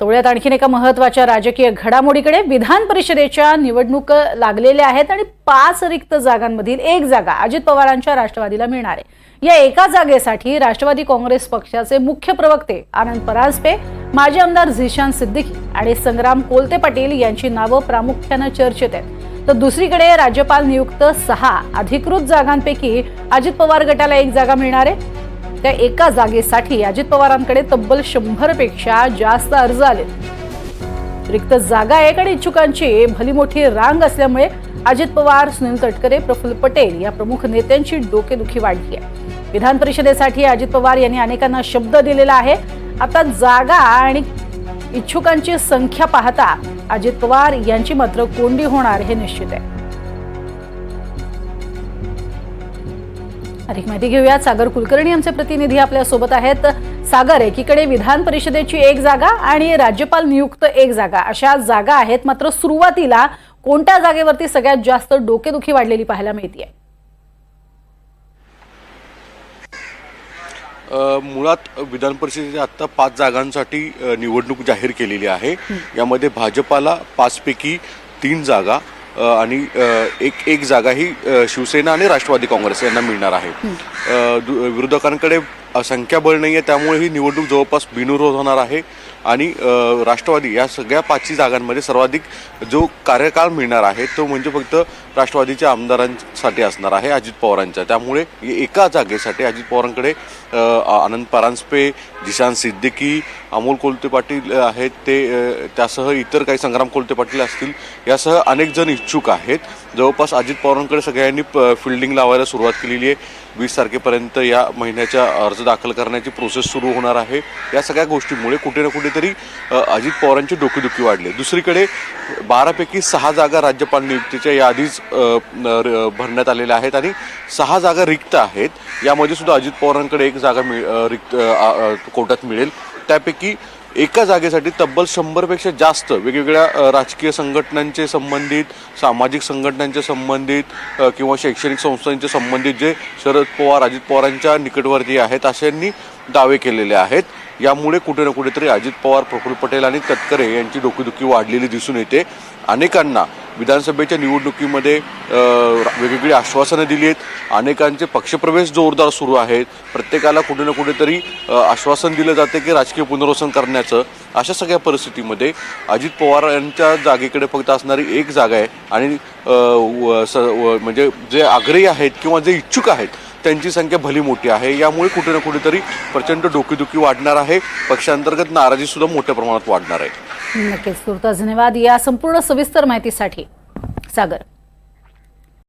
तोळ्यात आणखीन एका महत्त्वाच्या राजकीय घडामोडीकडे विधान परिषदेच्या निवडणूक लागलेल्या आहेत आणि पाच रिक्त जागांमधील एक जागा अजित पवारांच्या राष्ट्रवादीला मिळणार आहे. या एका जागेसाठी राष्ट्रवादी काँग्रेस पक्षाचे मुख्य प्रवक्ते आनंद परांजपे माजी आमदार झिशान सिद्दीकी आणि संग्राम कोलते पाटील यांची नावं प्रामुख्यानं चर्चेत आहेत. तर दुसरीकडे राज्यपाल नियुक्त सहा अधिकृत जागांपैकी अजित पवार गटाला एक जागा मिळणार आहे. त्या एका जागेसाठी अजित पवारांकडे तब्बल शंभरपेक्षा जास्त अर्ज आले. रिक्त जागा एक आणि इच्छुकांची भली मोठी रांग असल्यामुळे अजित पवार सुनील तटकरे प्रफुल्ल पटेल या प्रमुख नेत्यांची डोकेदुखी वाढली आहे. विधान परिषदेसाठी अजित पवार यांनी अनेकांना शब्द दिलेला आहे. आता जागा आणि इच्छुकांची संख्या पाहता अजित पवार यांची मात्र कोंडी होणार हे निश्चित आहे. अधिक माहिती घेऊयात. सागर कुलकर्णी आमचे प्रतिनिधी आपल्यासोबत आहेत. सागर एकीकडे विधान परिषदेची एक जागा आणि राज्यपाल नियुक्त एक जागा. अशा जागा आहेत मात्र सुरुवातीला कोणत्या जागेवरती सगळ्यात जास्त डोकेदुखी वाढलेली पाहायला मिळते मुळात विधान परिषदेच्या आत्ता पाच जागांसाठी निवडणूक जाहीर केलेली आहे. यामध्ये भाजपाला पाचपैकी तीन जागा आणि एक एक जागा ही शिवसेना आणि राष्ट्रवादी काँग्रेस यांना मिळणार आहे. विरोधकांकडे संख्याबळ नाही आहे त्यामुळे ही निवडणूक जवळपास बिनविरोध होणार आहे. आणि राष्ट्रवादी या सगळ्या पाचही जागांमध्ये सर्वाधिक जो कार्यकाळ मिळणार आहे तो म्हणजे फक्त राष्ट्रवादीच्या आमदारांसाठी असणार आहे अजित पवारांच्या. त्यामुळे एका जागेसाठी अजित पवारांकडे आनंद परांजपे जिशान सिद्दीकी अमोल कोलते पाटील आहेत. ते त्यासह इतर काही संग्राम कोलते पाटील असतील यासह अनेक जण इच्छुक आहेत. जवळपास अजित पवारांकडे सगळ्यांनी फिल्डिंग लावायला सुरुवात केलेली आहे. वीस तारखेपर्यंत या महिन्याच्या अर्ज दाखल करण्याची प्रोसेस सुरू होणार आहे. या सगळ्या गोष्टीमुळे कुठे ना कुठेतरी अजित पवारांची डोकेदुखी वाढली. दुसरीकडे बारापैकी सहा जागा राज्यपाल नियुक्तीच्या याआधीच र- भरण्यात आलेल्या आहेत आणि सहा जागा रिक्त आहेत. यामध्ये सुद्धा अजित पवारांकडे एक जागा मिळ रिक्त कोर्टात मिळेल. त्यापैकी एका जागेसाठी तब्बल शंभरपेक्षा जास्त वेगवेगळ्या राजकीय संघटनांचे संबंधित सामाजिक संघटनांचे संबंधित किंवा शैक्षणिक संस्थांचे संबंधित जे शरद पवार अजित पवारांच्या निकटवर्ती आहेत अशांनी दावे केलेले आहेत. यामुळे कुठे ना कुठेतरी अजित पवार प्रफुल्ल पटेल आणि तटकरे यांची डोकेदुखी वाढलेली दिसून येते. अनेकांना विधानसभेच्या निवडणुकीमध्ये वेगवेगळी आश्वासनं दिली आहेत. अनेकांचे पक्षप्रवेश जोरदार सुरू आहेत. प्रत्येकाला कुठे ना कुठेतरी आश्वासन दिलं जाते की राजकीय पुनर्वसन करण्याचं. अशा सगळ्या परिस्थितीमध्ये अजित पवार यांच्या जागेकडे फक्त असणारी एक जागा आहे आणि व- स- म्हणजे जे आग्रही आहेत किंवा जे इच्छुक आहेत त्यांची संख्या भली मोठी आहे. यामुळे कुठे ना कुठेतरी प्रचंड डोकेदुखी वाढणार आहे. पक्षांतर्गत नाराजी सुद्धा मोठ्या प्रमाणात वाढणार आहे. नक्कीच तुर्तास धन्यवाद. या संपूर्ण सविस्तर माहितीसाठी सागर.